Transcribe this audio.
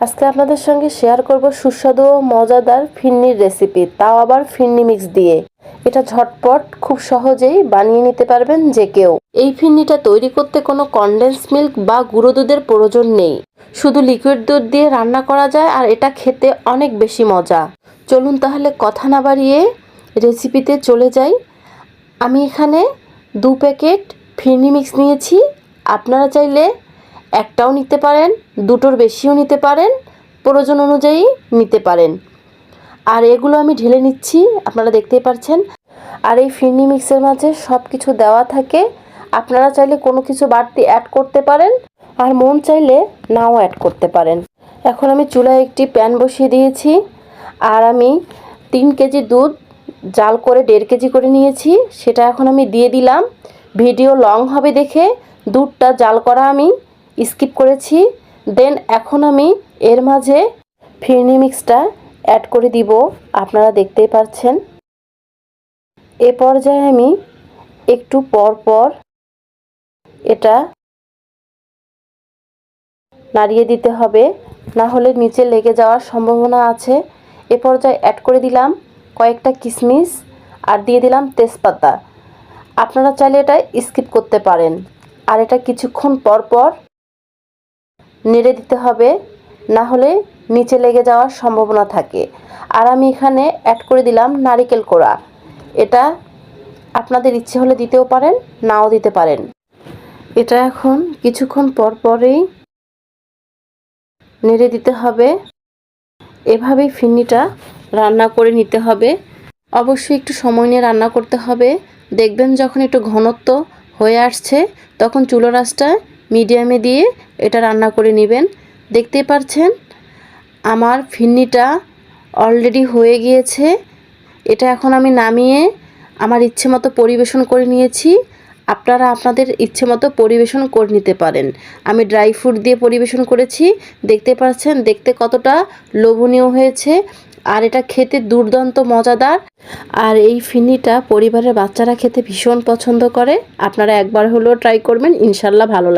আজকে আপনাদের সঙ্গে শেয়ার করব সুস্বাদু ও মজাদার ফিন্নির রেসিপি তাও আবার ফিন্নি মিক্স দিয়ে। এটা ঝটপট, খুব সহজেই বানিয়ে নিতে পারবেন যে কেউ। এই ফিন্নিটা তৈরি করতে কোনো কনডেন্স মিল্ক বা গুঁড়ো দুধের প্রয়োজন নেই। শুধু লিকুইড দুধ দিয়ে রান্না করা যায় আর এটা খেতে অনেক বেশি মজা। চলুন তাহলে কথা না বাড়িয়ে রেসিপিতে চলে যাই। আমি এখানে দু প্যাকেট ফিরনি মিক্স নিয়েছি। আপনারা চাইলে একটাও নিতে পারেন, দুটোর বেশিও নিতে পারেন, প্রয়োজন অনুযায়ী নিতে পারেন। আর এগুলো আমি ঢেলে নিচ্ছি, আপনারা দেখতেই পারছেন। আর এই ফিরনি মিক্সের মাঝে সব কিছু দেওয়া থাকে। আপনারা চাইলে কোনো কিছু বাড়তি অ্যাড করতে পারেন, আর মন চাইলে নাও অ্যাড করতে পারেন। এখন আমি চুলায় একটি প্যান বসিয়ে দিয়েছি, আর আমি তিন কেজি দুধ জাল করে দেড় কেজি করে নিয়েছি। সেটা এখন আমি দিয়ে দিলাম। ভিডিও লং হবে দেখে দুধটা জাল করা আমি। স্কিপ করেছি। দেন এখন আমি এর মাঝে ফিরনি মিক্সটা অ্যাড করে দিব। আপনারা দেখতেই পাচ্ছেন। এ পর্যায়ে আমি একটু পর পর এটা নাড়িয়ে দিতে হবে। না হলে নিচে লেগে যাওয়ার সম্ভাবনা আছে। এ পর্যায়ে অ্যাড করে দিলাম কয়েকটা কিশমিশ আর দিয়ে দিলাম তেজপাতা। আপনারা চাইলে এটা স্কিপ করতে পারেন। আর এটা কিছুক্ষণ পর পর নেড়ে দিতে হবে, না হলে নিচে লেগে যাওয়ার সম্ভাবনা থাকে। আর আমি এখানে অ্যাড করে দিলাম নারিকেল কোড়া। এটা আপনাদের ইচ্ছে হলে দিতেও পারেন, নাও দিতে পারেন। এটা এখন কিছুক্ষণ পর পরেই নেড়ে দিতে হবে। এভাবেই ফিন্নিটা রান্না করে নিতে হবে। অবশ্যই একটু সময় নিয়ে রান্না করতে হবে। দেখবেন যখন একটু ঘনত্ব হয়ে আসছে, তখন চুলো রাসটা মিডিয়ামে দিয়ে এটা রান্না করে নেবেন। দেখতে পাচ্ছেন, আমার ফিন্নিটা অলরেডি হয়ে গিয়েছে। এটা এখন আমি নামিয়ে আমার ইচ্ছে মতো পরিবেশন করে নিয়েছি। আপনারা আপনাদের ইচ্ছে মতো পরিবেশন করে নিতে পারেন। আমি ড্রাই ফ্রুট দিয়ে পরিবেশন করেছি। দেখতে পাচ্ছেন, দেখতে কতটা লোভনীয় হয়েছে। আর এটা খেতে দুর্দান্ত মজাদার। আর এই ফিনিটা পরিবারের বাচ্চারা খেতে ভীষণ পছন্দ করে। আপনারা একবার হলেও ট্রাই করবেন, ইনশাল্লাহ ভালো লাগবে।